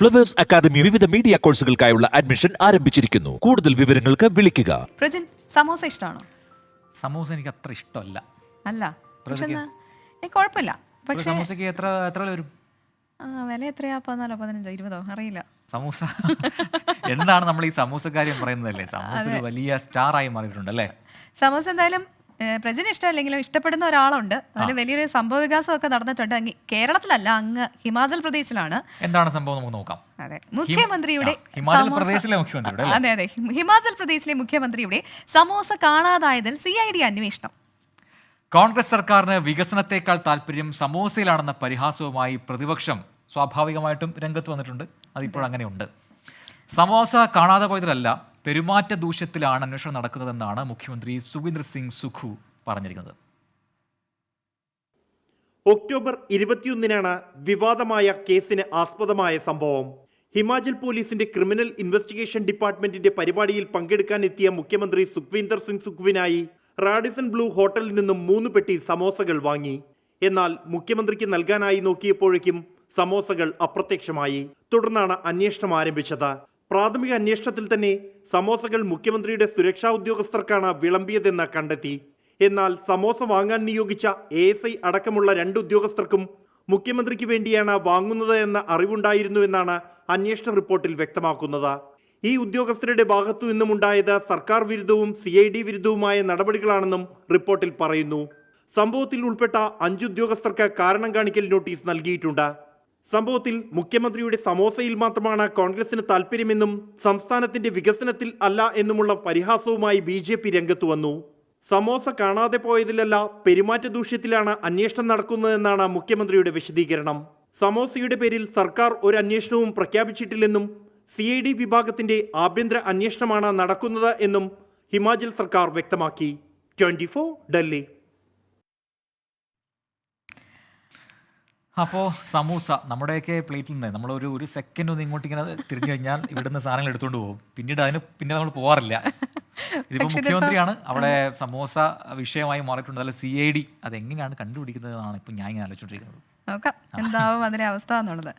Flowers academy വിവിധ media കോഴ്സുകൾക്കായുള്ള admission ആരംഭിച്ചിരിക്കുന്നു. കൂടുതൽ വിവരങ്ങൾക്ക് വിളിക്കുക. പ്രജിൻ സമോസ ഇഷ്ടമാണോ? സമൂസ എനിക്ക് അത്ര ഇഷ്ടമല്ല. അല്ല. പക്ഷെ? എന്നാ ഏ കുഴപ്പമില്ല. ഒരു പക്ഷേ സമൂസയ്ക്ക് എത്ര എത്ര വില വരും? ആ, വില എത്രയാ? പതിനാലോ പതിനഞ്ചോ ഇരുപതോ? അറിയില്ല. സമൂസ. എന്താണ് നമ്മൾ ഈ സമൂസ കാര്യം പറയുന്നതല്ലേ? സമൂസ ഒരു വലിയ സ്റ്റാർ ആയി മാറിയിട്ടുണ്ട് അല്ലേ? സമോസ എന്തായാലും പ്രജിന് ഇഷ്ടമല്ലെങ്കിലും ഇഷ്ടപ്പെടുന്ന ഒരാളുണ്ട്. അതിൽ വലിയൊരു സംഭവ വികാസമൊക്കെ നടന്നിട്ടുണ്ട് കേരളത്തിലല്ല അങ്ങ് ഹിമാചൽ പ്രദേശിലാണ്. എന്താണ് സംഭവം നമുക്ക് നോക്കാം. അതെ മുഖ്യമന്ത്രിയുടെ ഹിമാചൽ പ്രദേശിലെ മുഖ്യമന്ത്രിയുടെ അതെ അതെ. ഹിമാചൽ പ്രദേശിലെ മുഖ്യമന്ത്രിയുടെ സമോസ കാണാതായതിൽ സി ഐ ഡി അന്വേഷണം. കോൺഗ്രസ് സർക്കാരിന് വികസനത്തെക്കാൾ താല്പര്യം സമൂസയിലാണെന്ന പരിഹാസവുമായി പ്രതിപക്ഷം സ്വാഭാവികമായിട്ടും രംഗത്ത് വന്നിട്ടുണ്ട്. അതിപ്പോൾ അങ്ങനെയുണ്ട് സമോസ കാണാതെ പോയതിലല്ല പെരുമാറ്റ ദൂഷ്യത്തിലാണ് അന്വേഷണം നടക്കുന്നതെന്നാണ് മുഖ്യമന്ത്രി സുഖീന്ദർ സിംഗ് സുഖു പറഞ്ഞിരിക്കുന്നത്. ഒക്ടോബർ ഇരുപത്തിയൊന്നിനാണ് വിവാദമായ കേസിന് ആസ്പദമായ സംഭവം. ഹിമാചൽ പോലീസിന്റെ ക്രിമിനൽ ഇൻവെസ്റ്റിഗേഷൻ ഡിപ്പാർട്ട്മെന്റിന്റെ പരിപാടിയിൽ പങ്കെടുക്കാൻ എത്തിയ മുഖ്യമന്ത്രി സുഖ്വീന്ദർ സിംഗ് സുഖുവിനായി റാഡിസൺ ബ്ലൂ ഹോട്ടലിൽ നിന്നും മൂന്ന് പെട്ടി സമോസകൾ വാങ്ങി. എന്നാൽ മുഖ്യമന്ത്രിക്ക് നൽകാനായി നോക്കിയപ്പോഴേക്കും സമോസകൾ അപ്രത്യക്ഷമായി. തുടർന്നാണ് അന്വേഷണം ആരംഭിച്ചത്. പ്രാഥമിക അന്വേഷണത്തിൽ തന്നെ സമോസകൾ മുഖ്യമന്ത്രിയുടെ സുരക്ഷാ ഉദ്യോഗസ്ഥർക്കാണ് വിളമ്പിയതെന്ന് കണ്ടെത്തി. എന്നാൽ സമോസ വാങ്ങാൻ നിയോഗിച്ച എ എസ് ഐ അടക്കമുള്ള രണ്ട് ഉദ്യോഗസ്ഥർക്കും മുഖ്യമന്ത്രിക്ക് വേണ്ടിയാണ് വാങ്ങുന്നത് എന്ന അറിവുണ്ടായിരുന്നു എന്നാണ് അന്വേഷണ റിപ്പോർട്ടിൽ വ്യക്തമാക്കുന്നത്. ഈ ഉദ്യോഗസ്ഥരുടെ ഭാഗത്തു നിന്നുമുണ്ടായത് സർക്കാർ വിരുദ്ധവും സി ഐ ഡി വിരുദ്ധവുമായ നടപടികളാണെന്നും റിപ്പോർട്ടിൽ പറയുന്നു. സംഭവത്തിൽ ഉൾപ്പെട്ട അഞ്ച് ഉദ്യോഗസ്ഥർക്ക് കാരണം കാണിക്കൽ നോട്ടീസ് നൽകിയിട്ടുണ്ട്. സംഭവത്തിൽ മുഖ്യമന്ത്രിയുടെ സമോസയിൽ മാത്രമാണ് കോൺഗ്രസിന് താല്പര്യമെന്നും സംസ്ഥാനത്തിന്റെ വികസനത്തിൽ അല്ല എന്നുമുള്ള പരിഹാസവുമായി ബി ജെ പി രംഗത്ത് വന്നു. സമോസ കാണാതെ പോയതിലല്ല പെരുമാറ്റ ദൂഷ്യത്തിലാണ് അന്വേഷണം നടക്കുന്നതെന്നാണ് മുഖ്യമന്ത്രിയുടെ വിശദീകരണം. സമോസയുടെ പേരിൽ സർക്കാർ ഒരു അന്വേഷണവും പ്രഖ്യാപിച്ചിട്ടില്ലെന്നും സി ഐ ഡി വിഭാഗത്തിന്റെ ആഭ്യന്തര അന്വേഷണമാണ് നടക്കുന്നത് എന്നും ഹിമാചൽ സർക്കാർ വ്യക്തമാക്കി. ട്വന്റി ഡൽഹി. അപ്പോൾ സമൂസ നമ്മുടെയൊക്കെ പ്ലേറ്റിൽ നിന്ന് നമ്മൾ ഒരു ഒരു സെക്കൻഡ് ഒന്ന് ഇങ്ങോട്ട് ഇങ്ങനെ തിരിഞ്ഞു കഴിഞ്ഞാൽ ഇവിടുന്ന് സാധനങ്ങൾ എടുത്തുകൊണ്ട് പോകും. പിന്നീട് അതിന് പിന്നെ നമ്മൾ പോകാറില്ല ഇതിപ്പോൾ മുഖ്യമന്ത്രിയാണ്. അവിടെ സമൂസ വിഷയമായി മാറിയിട്ടുണ്ട്. അല്ല സി ഐ ഡി അതെങ്ങനെയാണ് കണ്ടുപിടിക്കുന്നത് എന്നാണ് ഇപ്പം ഞാൻ ഇങ്ങനെ ആലോചിച്ചുകൊണ്ടിരിക്കുന്നത്. നോക്കാം. എന്താവും അതിന്റെ അവസ്ഥ എന്നുള്ളത്.